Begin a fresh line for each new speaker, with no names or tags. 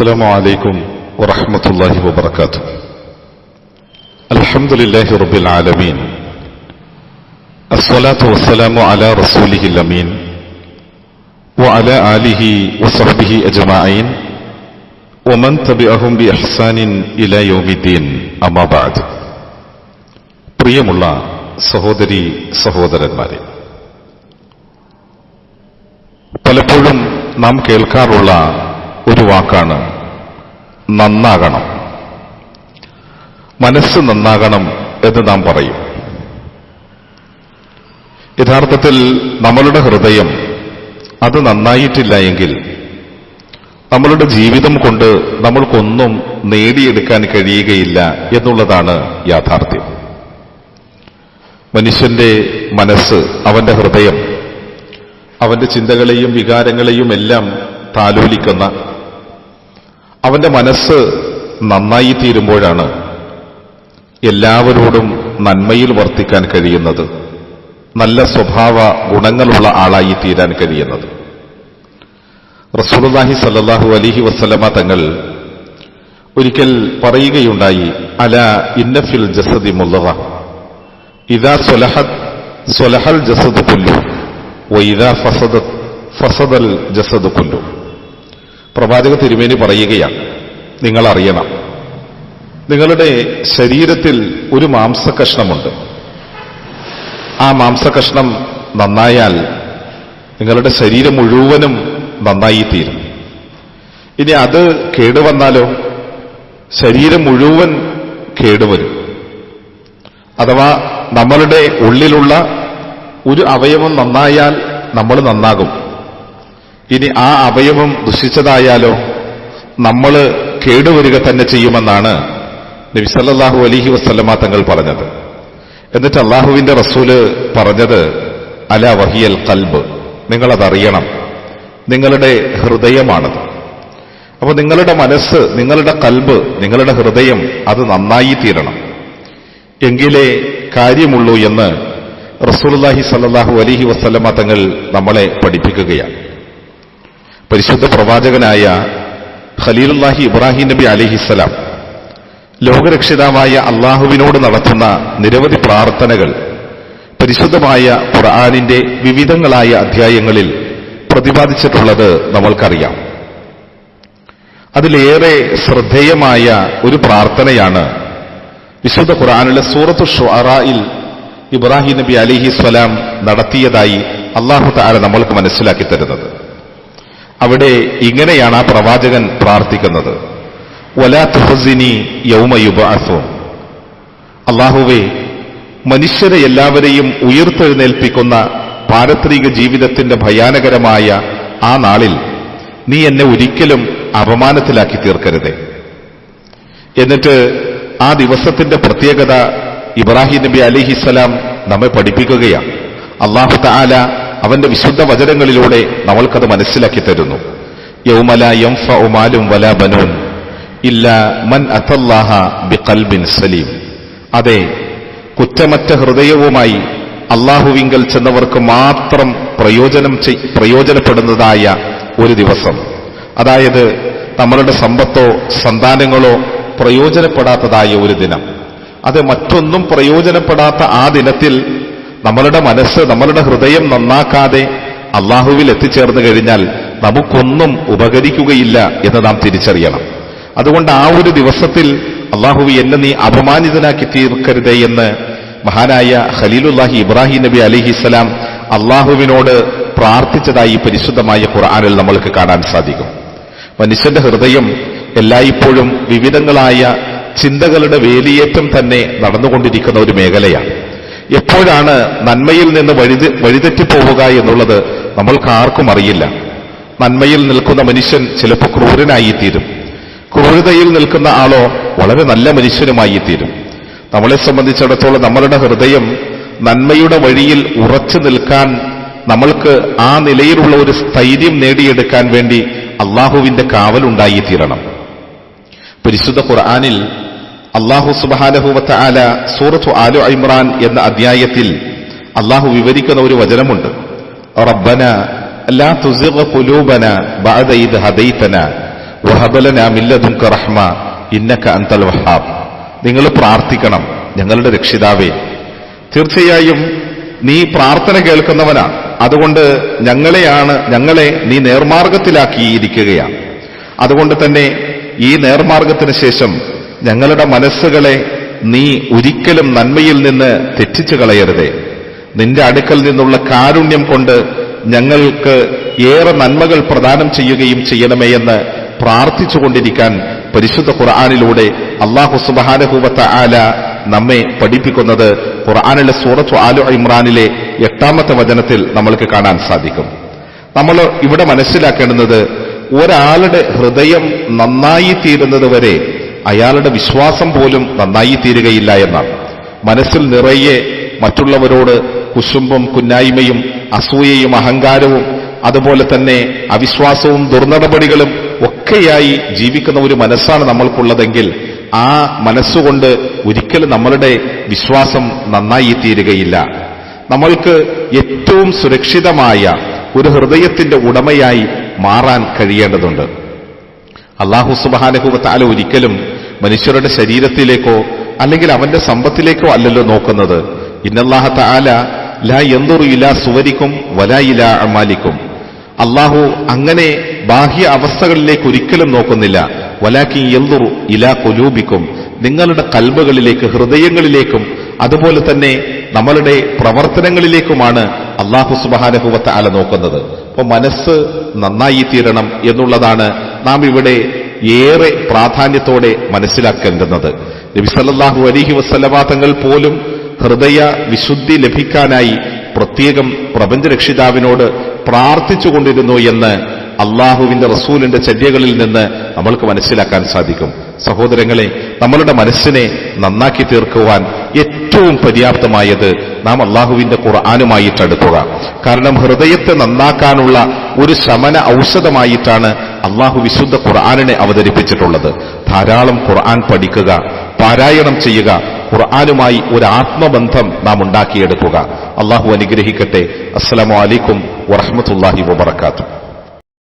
السلام عليكم ورحمة الله وبركاته الحمد لله رب العالمين الصلاة والسلام على رسوله الأمين وعلى آله وصحبه أجمعين ومن تبعهم بإحسان إلى يوم الدين أما بعد പ്രിയമുള്ള സഹോദരി സഹോദരന്മാരെ പലപ്പോഴും നാം കേൾക്കാറുള്ള ഒരു വാക്കാണ് നന്നാകണം. മനസ്സ് നന്നാകണം എന്ന് നാം പറയും. യഥാർത്ഥത്തിൽ നമ്മളുടെ ഹൃദയം അത് നന്നായിട്ടില്ല എങ്കിൽ നമ്മളുടെ ജീവിതം കൊണ്ട് നമ്മൾക്കൊന്നും നേടിയെടുക്കാൻ കഴിയുകയില്ല എന്നുള്ളതാണ് യാഥാർത്ഥ്യം. മനുഷ്യന്റെ മനസ്സ് അവന്റെ ഹൃദയം അവന്റെ ചിന്തകളെയും വികാരങ്ങളെയും എല്ലാം താലോലിക്കുന്ന അവന്റെ മനസ്സ് നന്നായി തീരുമ്പോഴാണ് എല്ലാവരോടും നന്മയിൽ വർത്തിക്കാൻ കഴിയുന്നത്. നല്ല സ്വഭാവ ഗുണങ്ങളുള്ള ആളായി തീരാൻ കഴിയുന്നത്. റസൂലുള്ളാഹി സല്ലാഹു അലിഹി വസ്സലമ തങ്ങൾ ഒരിക്കൽ പറയുകയുണ്ടായി അല ഇന്നഫിൽ ജസദി മുല്ലവ ഇതാ സ്വലഹത് സ്വലഹൽ ജസദ് കൊല്ലു വൈദാ ഫസദത് ഫസദൽ ജസദ് കുല്ലു. പ്രവാചക തിരുമേനി പറയുകയാണ്. നിങ്ങൾ അറിയണം നിങ്ങളുടെ ശരീരത്തിൽ ഒരു മാംസകഷ്ണമുണ്ട് ആ മാംസകഷ്ണം നന്നായാൽ നിങ്ങളുടെ ശരീരം മുഴുവനും നന്നായി തീരും ഇനി അത് കേടുവന്നാലോ ശരീരം മുഴുവൻ കേടുവരും അഥവാ നമ്മളുടെ ഉള്ളിലുള്ള ഒരു അവയവം നന്നായാൽ നമ്മൾ നന്നാകും. ഇനി ആ അവയവം ദുഷിച്ചതായാലോ നമ്മൾ കേടുവരിക തന്നെ ചെയ്യുമെന്നാണ് നബി സല്ലല്ലാഹു അലിഹി വസ്ലമ തങ്ങൾ പറഞ്ഞത്. എന്നിട്ട് അള്ളാഹുവിന്റെ റസൂൽ പറഞ്ഞത് അല വഹിയൽ കൽബ് നിങ്ങളതറിയണം. നിങ്ങളുടെ ഹൃദയമാണത്. അപ്പോൾ നിങ്ങളുടെ മനസ്സ് നിങ്ങളുടെ കൽബ് നിങ്ങളുടെ ഹൃദയം അത് നന്നായി തീരണം. എങ്കിലേ കാര്യമുള്ളൂ എന്ന് റസൂലുള്ളാഹി സല്ലാഹു അലിഹി വസ്ലമ തങ്ങൾ നമ്മളെ പഠിപ്പിക്കുകയാണ്. പരിശുദ്ധ പ്രവാചകനായ ഖലീലുല്ലാഹി ഇബ്രാഹിം നബി അലിഹിസ്സലാം ലോകരക്ഷിതാവായ അള്ളാഹുവിനോട് നടത്തുന്ന നിരവധി പ്രാർത്ഥനകൾ പരിശുദ്ധമായ ഖുർആാനിന്റെ വിവിധങ്ങളായ അധ്യായങ്ങളിൽ പ്രതിപാദിച്ചിട്ടുള്ളത് നമ്മൾക്കറിയാം. അതിലേറെ ശ്രദ്ധേയമായ ഒരു പ്രാർത്ഥനയാണ് വിശുദ്ധ ഖുർആാനിലെ സൂറത്തു ഷുറായിൽ ഇബ്രാഹിം നബി അലിഹി സ്വലാം നടത്തിയതായി അള്ളാഹു താര നമ്മൾക്ക് മനസ്സിലാക്കി തരുന്നത്. അവിടെ ഇങ്ങനെയാണ് ആ പ്രവാചകൻ പ്രാർത്ഥിക്കുന്നത്. വലാ തുഹസിനി യൗമയുബാസോ അള്ളാഹുവെ മനുഷ്യരെ എല്ലാവരെയും ഉയർത്തെഴുന്നേൽപ്പിക്കുന്ന പാരത്രിക ജീവിതത്തിന്റെ ഭയാനകരമായ ആ നാളിൽ നീ എന്നെ ഒരിക്കലും അപമാനത്തിലാക്കി തീർക്കരുതേ. എന്നിട്ട് ആ ദിവസത്തിന്റെ പ്രത്യേകത ഇബ്രാഹിം നബി അലിഹിസ്സലാം നമ്മെ പഠിപ്പിക്കുകയാണ്. അള്ളാഹു താല അവന്റെ വിശുദ്ധ വചനങ്ങളിലൂടെ നമ്മൾക്കത് മനസ്സിലാക്കി തരുന്നു. യൗമല യംഫ ഉമാലും വല ബനൂൻ ഇല്ല മൻ അത്തല്ലാഹ ബി കൽബിൻ സലീം. അതെ കുറ്റമറ്റ ഹൃദയവുമായി അള്ളാഹുവിങ്കൽ ചെന്നവർക്ക് മാത്രം പ്രയോജനം പ്രയോജനപ്പെടുന്നതായ ഒരു ദിവസം. അതായത് നമ്മളുടെ സമ്പത്തോ സന്താനങ്ങളോ പ്രയോജനപ്പെടാത്തതായ ഒരു ദിനം. അത് മറ്റൊന്നും പ്രയോജനപ്പെടാത്ത ആ ദിനത്തിൽ നമ്മളുടെ മനസ്സ് നമ്മളുടെ ഹൃദയം നന്നാക്കാതെ അള്ളാഹുവിൽ എത്തിച്ചേർന്നു കഴിഞ്ഞാൽ നമുക്കൊന്നും ഉപകരിക്കുകയില്ല എന്ന് നാം തിരിച്ചറിയണം. അതുകൊണ്ട് ആ ഒരു ദിവസത്തിൽ അള്ളാഹു എന്നെ നീ അപമാനിതനാക്കി തീർക്കരുതേ എന്ന് മഹാനായ ഖലീലുല്ലാഹി ഇബ്രാഹിം നബി അലിഹിസ്സലാം അള്ളാഹുവിനോട് പ്രാർത്ഥിച്ചതായി പരിശുദ്ധമായ ഖുർആാനിൽ നമ്മൾക്ക് കാണാൻ സാധിക്കും. മനുഷ്യന്റെ ഹൃദയം എല്ലായ്പ്പോഴും വിവിധങ്ങളായ ചിന്തകളുടെ വേലിയേറ്റം തന്നെ നടന്നുകൊണ്ടിരിക്കുന്ന ഒരു മേഖലയാണ്. എപ്പോഴാണ് നന്മയിൽ നിന്ന് വഴിത് വഴിതെറ്റിപ്പോവുക എന്നുള്ളത് നമ്മൾക്ക് ആർക്കും അറിയില്ല. നന്മയിൽ നിൽക്കുന്ന മനുഷ്യൻ ചിലപ്പോൾ ക്രൂരനായിത്തീരും. ക്രൂരതയിൽ നിൽക്കുന്ന ആളോ വളരെ നല്ല മനുഷ്യനുമായി തീരും നമ്മളെ സംബന്ധിച്ചിടത്തോളം നമ്മളുടെ ഹൃദയം നന്മയുടെ വഴിയിൽ ഉറച്ചു നിൽക്കാൻ നമ്മൾക്ക് ആ നിലയിലുള്ള ഒരു സ്ഥൈര്യം നേടിയെടുക്കാൻ വേണ്ടി അള്ളാഹുവിന്റെ കാവലുണ്ടായിത്തീരണം. പരിശുദ്ധ ഖുർആാനിൽ അള്ളാഹു സുബാനഹുവത്ത ആല സൂറത്തു ആലു ഇമ്രാൻ എന്ന അധ്യായത്തിൽ അള്ളാഹു വിവരിക്കുന്ന ഒരു വചനമുണ്ട് റബ്ബന لا تزغ قلوبنا بعد إذ هديتنا വഹബലന മില്ലതുൻക റഹ്മ ഇന്നക അന്തൽ വഹാബ് നിങ്ങൾ പ്രാർത്ഥിക്കണം ഞങ്ങളുടെ രക്ഷിതാവേ തീർച്ചയായും നീ പ്രാർത്ഥന കേൾക്കുന്നവനാണ് അതുകൊണ്ട് ഞങ്ങളെയാണ് ഞങ്ങളെ നീ നേർമാർഗത്തിലാക്കിയിരിക്കുകയാണ് അതുകൊണ്ട് തന്നെ ഈ നേർമാർഗത്തിന് ശേഷം ഞങ്ങളുടെ മനസ്സുകളെ നീ ഒരിക്കലും നന്മയിൽ നിന്ന് തെറ്റിച്ചു കളയരുതേ. നിന്റെ അടുക്കൽ നിന്നുള്ള കാരുണ്യം കൊണ്ട് ഞങ്ങൾക്ക് ഏറെ നന്മകൾ പ്രദാനം ചെയ്യുകയും ചെയ്യണമേ എന്ന് പ്രാർത്ഥിച്ചുകൊണ്ടിരിക്കാൻ പരിശുദ്ധ ഖുർആാനിലൂടെ അള്ളാഹു സുബാനഹൂബത്ത ആല നമ്മെ പഠിപ്പിക്കുന്നത് ഖുർആാനിലെ സൂറത്തു ആലു ഇമ്രാനിലെ എട്ടാമത്തെ വചനത്തിൽ നമ്മൾക്ക് കാണാൻ സാധിക്കും. നമ്മൾ ഇവിടെ മനസ്സിലാക്കേണ്ടുന്നത് ഒരാളുടെ ഹൃദയം നന്നായി തീരുന്നത് വരെ അയാളുടെ വിശ്വാസം പോലും നന്നായി തീരുകയില്ല എന്നാണ്. മനസ്സിൽ നിറയെ മറ്റുള്ളവരോട് കുശുമ്പും കുന്നായ്മയും അസൂയയും അഹങ്കാരവും അതുപോലെ തന്നെ അവിശ്വാസവും ദുർനടപടികളും ഒക്കെയായി ജീവിക്കുന്ന ഒരു മനസ്സാണ് നമ്മൾക്കുള്ളതെങ്കിൽ ആ മനസ്സുകൊണ്ട് ഒരിക്കലും നമ്മളുടെ വിശ്വാസം നന്നായി തീരുകയില്ല. നമ്മൾക്ക് ഏറ്റവും സുരക്ഷിതമായ ഒരു ഹൃദയത്തിന്റെ ഉടമയായി മാറാൻ കഴിയേണ്ടതുണ്ട്. അള്ളാഹു സുബാനഹുബത്താല ഒരിക്കലും മനുഷ്യരുടെ ശരീരത്തിലേക്കോ അല്ലെങ്കിൽ അവന്റെ സമ്പത്തിലേക്കോ അല്ലല്ലോ നോക്കുന്നത്. ഇന്നല്ലാഹ താല ലാ എന്തൊരു ഇല സുവരിക്കും വല ഇല അമാലിക്കും. അള്ളാഹു അങ്ങനെ ബാഹ്യ അവസ്ഥകളിലേക്ക് ഒരിക്കലും നോക്കുന്നില്ല. വലാക്കി എന്തുറു ഇല കൊലൂബിക്കും നിങ്ങളുടെ കൽബുകളിലേക്ക് ഹൃദയങ്ങളിലേക്കും അതുപോലെ തന്നെ നമ്മളുടെ പ്രവർത്തനങ്ങളിലേക്കുമാണ് അള്ളാഹു സുബാനഹുവത്ത ആല നോക്കുന്നത്. അപ്പൊ മനസ്സ് നന്നായി തീരണം എന്നുള്ളതാണ് നാം ഇവിടെ ഏറെ പ്രാധാന്യത്തോടെ മനസ്സിലാക്കേണ്ടുന്നത്. നബിസല്ലാഹു അലിഹി വസ്ലവാദങ്ങൾ പോലും ഹൃദയ വിശുദ്ധി ലഭിക്കാനായി പ്രത്യേകം പ്രപഞ്ചരക്ഷിതാവിനോട് പ്രാർത്ഥിച്ചുകൊണ്ടിരുന്നു എന്ന് അള്ളാഹുവിന്റെ റസൂലിന്റെ ചര്യകളിൽ നിന്ന് നമ്മൾക്ക് മനസ്സിലാക്കാൻ സാധിക്കും. സഹോദരങ്ങളെ നമ്മളുടെ മനസ്സിനെ നന്നാക്കി തീർക്കുവാൻ ഏറ്റവും പര്യാപ്തമായത് നാം അള്ളാഹുവിന്റെ ഖുർആാനുമായിട്ട് അടുക്കുക കാരണം ഹൃദയത്തെ നന്നാക്കാനുള്ള ഒരു ശമന ഔഷധമായിട്ടാണ് അള്ളാഹു വിശുദ്ധ ഖുർആാനിനെ അവതരിപ്പിച്ചിട്ടുള്ളത്. ധാരാളം ഖുർആൻ പഠിക്കുക പാരായണം ചെയ്യുക ഖുർആാനുമായി ഒരു ആത്മബന്ധം നാം ഉണ്ടാക്കിയെടുക്കുക. അള്ളാഹു അനുഗ്രഹിക്കട്ടെ. അസ്സലാമു അലൈക്കും വറഹമത്തല്ലാഹി വബർക്കാത്തു